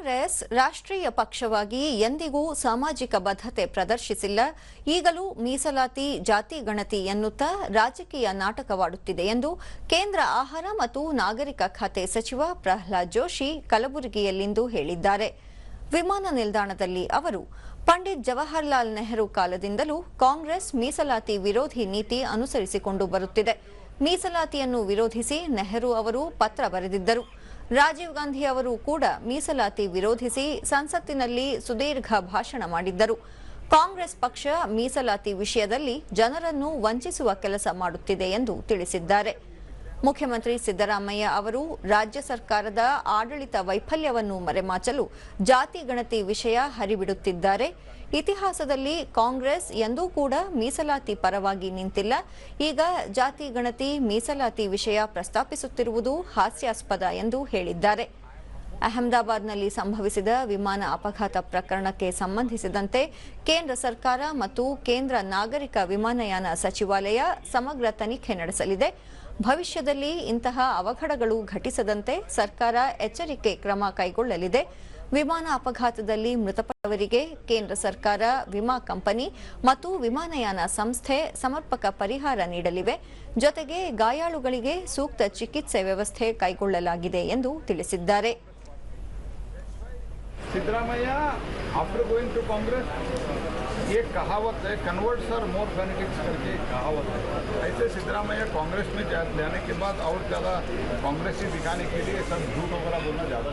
ಕಾಂಗ್ರೆಸ್ ರಾಷ್ಟ್ರೀಯ ಪಕ್ಷವಾಗಿ ಎಂದಿಗೂ ಸಾಮಾಜಿಕ ಬದ್ಧತೆ ಪ್ರದರ್ಶಿಸಿಲ್ಲ. ಈಗಲೂ ಮೀಸಲಾತಿ, ಜಾತಿ ಗಣತಿ ಎನ್ನುತ್ತಾ ರಾಜಕೀಯ ನಾಟಕವಾಡುತ್ತಿದೆ ಎಂದು ಕೇಂದ್ರ ಆಹಾರ ಮತ್ತು ನಾಗರಿಕ ಖಾತೆ ಸಚಿವ ಪ್ರಹ್ಲಾದ್ ಜೋಶಿ ಕಲಬುರಗಿಯಲ್ಲಿಂದು ಹೇಳಿದ್ದಾರೆ. ವಿಮಾನ ನಿಲ್ದಾಣದಲ್ಲಿ ಅವರು, ಪಂಡಿತ್ ಜವಾಹರ್ಲಾಲ್ ನೆಹರು ಕಾಲದಿಂದಲೂ ಕಾಂಗ್ರೆಸ್ ಮೀಸಲಾತಿ ವಿರೋಧಿ ನೀತಿ ಅನುಸರಿಸಿಕೊಂಡು ಬರುತ್ತಿದೆ. ಮೀಸಲಾತಿಯನ್ನು ವಿರೋಧಿಸಿ ನೆಹರು ಅವರು ಪತ್ರ ಬರೆದಿದ್ದರು. ರಾಜೀವ್ ಗಾಂಧಿ ಅವರು ಕೂಡ ಮೀಸಲಾತಿ ವಿರೋಧಿಸಿ ಸಂಸತ್ತಿನಲ್ಲಿ ಸುದೀರ್ಘ ಭಾಷಣ ಮಾಡಿದ್ದರು. ಕಾಂಗ್ರೆಸ್ ಪಕ್ಷ ಮೀಸಲಾತಿ ವಿಷಯದಲ್ಲಿ ಜನರನ್ನು ವಂಚಿಸುವ ಕೆಲಸ ಮಾಡುತ್ತಿದೆ ಎಂದು ತಿಳಿಸಿದ್ದಾರೆ. ಮುಖ್ಯಮಂತ್ರಿ ಸಿದ್ದರಾಮಯ್ಯ ಅವರು ರಾಜ್ಯ ಸರ್ಕಾರದ ಆಡಳಿತ ವೈಫಲ್ಯವನ್ನು ಮರೆಮಾಚಲು ಜಾತಿ ಗಣತಿ ವಿಷಯ ಹರಿಬಿಡುತ್ತಿದ್ದಾರೆ. ಇತಿಹಾಸದಲ್ಲಿ ಕಾಂಗ್ರೆಸ್ ಎಂದೂ ಕೂಡ ಮೀಸಲಾತಿ ಪರವಾಗಿ ನಿಂತಿಲ್ಲ. ಈಗ ಜಾತಿ ಗಣತಿ ಮೀಸಲಾತಿ ವಿಷಯ ಪ್ರಸ್ತಾಪಿಸುತ್ತಿರುವುದು ಹಾಸ್ಯಾಸ್ಪದ ಎಂದು ಹೇಳಿದ್ದಾರೆ. ಅಹಮದಾಬಾದ್ನಲ್ಲಿ ಸಂಭವಿಸಿದ ವಿಮಾನ ಅಪಘಾತ ಪ್ರಕರಣಕ್ಕೆ ಸಂಬಂಧಿಸಿದಂತೆ ಕೇಂದ್ರ ಸರ್ಕಾರ ಮತ್ತು ಕೇಂದ್ರ ನಾಗರಿಕ ವಿಮಾನಯಾನ ಸಚಿವಾಲಯ ಸಮಗ್ರ ತನಿಖೆ ನಡೆಸಲಿದೆ. ಭವಿಷ್ಯದಲ್ಲಿ ಇಂತಹ ಅವಘಡಗಳು ಘಟಿಸದಂತೆ ಸರ್ಕಾರ ಎಚ್ಚರಿಕೆ ಕ್ರಮ ಕೈಗೊಳ್ಳಲಿದೆ. ವಿಮಾನ ಅಪಘಾತದಲ್ಲಿ ಮೃತಪಟ್ಟವರಿಗೆ ಕೇಂದ್ರ ಸರ್ಕಾರ, ವಿಮಾ ಕಂಪನಿ ಮತ್ತು ವಿಮಾನಯಾನ ಸಂಸ್ಥೆ ಸಮರ್ಪಕ ಪರಿಹಾರ ನೀಡಲಿವೆ. ಜೊತೆಗೆ ಗಾಯಾಳುಗಳಿಗೆ ಸೂಕ್ತ ಚಿಕಿತ್ಸೆ ವ್ಯವಸ್ಥೆ ಕೈಗೊಳ್ಳಲಾಗಿದೆ ಎಂದು ತಿಳಿಸಿದ್ದಾರೆ. Siddaramaiah after going to Congress ये कहावत है कन्वर्ट्स आर मोर फेनेटिक्स करके कहावत है। ऐसे सिद्धरामैया कांग्रेस में जाने के बाद और ज़्यादा कांग्रेस कांग्रेसी दिखाने के लिए सब झूठ वगैरह बोलना ज़्यादा